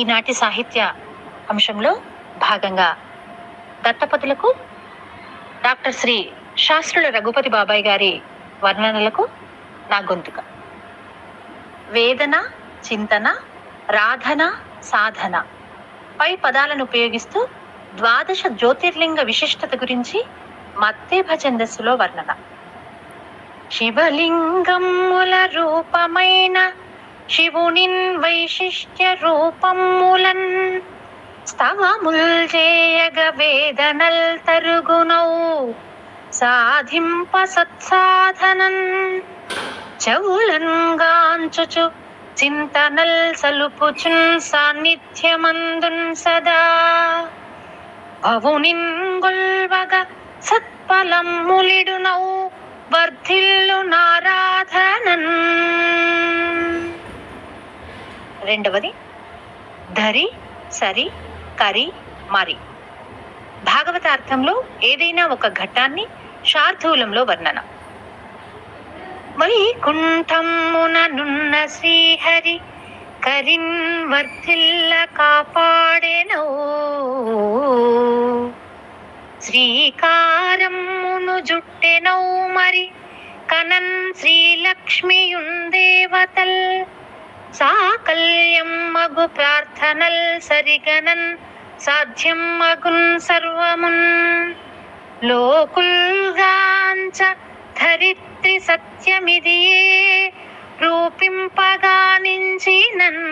ఈనాటి సాహిత్య అంశంలో భాగంగా దత్తపతులకు డాక్టర్ శ్రీ శాస్త్రుల రఘుపతి బాబాయ్ గారి వర్ణనలకు నా గొంతుక. వేదన చింతన రాధన సాధన పై పదాలను ఉపయోగిస్తూ ద్వాదశ జ్యోతిర్లింగ విశిష్టత గురించి మత్తేభ ఛందస్సులో వర్ణన. శివలింగముల రూపమైన శివునిన్ వైశిష్ట్య రూపములన్ స్తవముల్ చేయగ వేదనల్ తరుగునౌ సాధింప సత్సాధనన్ చెవులంగాంచుచు చింతనల్ సలుపుచున్ సాన్నిధ్యమందున్ సదా అవునిన్ గొల్వగ సత్ఫలం ములిడునౌ వర్ధిల్లున్ రెండవది ధరి సరి కరి మరి. భాగవతార్థంలో ఏదైనా ఒక ఘట్టాన్ని శార్థూలంలో వర్ణన. వైకుంఠమున నున్న శ్రీహరి కరిన్ వర్ధిల్ల కాపాడెనో. శ్రీకారమును జుట్టెనౌ మరి కనన్ శ్రీలక్ష్మియుందేవతల్. సాకల్యం మగు ప్రార్థనల్ సరిగనన్ సాధ్యం మగున్ సర్వమున్. లోకుల్గాంచ ధరిత్రి సత్యమిదియే రూపింపగా నించినన్